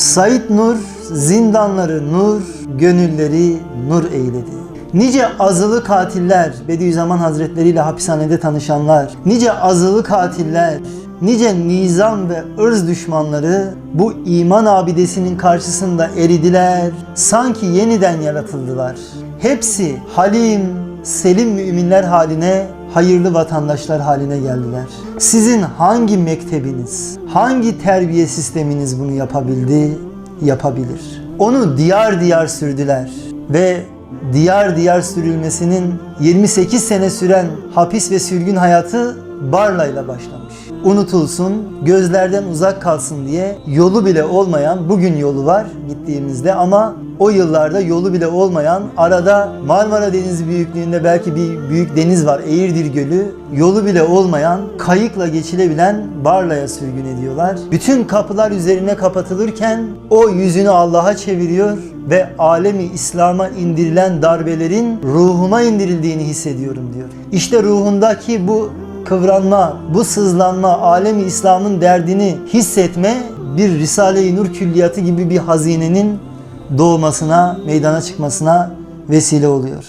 Said Nur zindanları nur, gönülleri nur eyledi. Nice azılı katiller, Bediüzzaman Hazretleri ile hapishanede tanışanlar, nice azılı katiller, nice nizam ve ırz düşmanları bu iman abidesinin karşısında eridiler, sanki yeniden yaratıldılar. Hepsi halim, selim müminler haline, hayırlı vatandaşlar haline geldiler. Sizin hangi mektebiniz, hangi terbiye sisteminiz bunu yapabildi, yapabilir. Onu diyar diyar sürdüler ve diyar diyar sürülmesinin 28 sene süren hapis ve sürgün hayatı Barla'yla başlamış. Unutulsun, gözlerden uzak kalsın diye yolu bile olmayan, bugün yolu var gittiğimizde ama o yıllarda yolu bile olmayan, arada Marmara Denizi büyüklüğünde belki bir büyük deniz var, Eğirdir Gölü, yolu bile olmayan, kayıkla geçilebilen Barla'ya sürgün ediyorlar. Bütün kapılar üzerine kapatılırken o yüzünü Allah'a çeviriyor ve alemi İslam'a indirilen darbelerin ruhuma indirildiğini hissediyorum diyor. İşte ruhundaki bu kıvranma, bu sızlanma, alemi İslam'ın derdini hissetme bir Risale-i Nur külliyatı gibi bir hazinenin doğmasına, meydana çıkmasına vesile oluyor.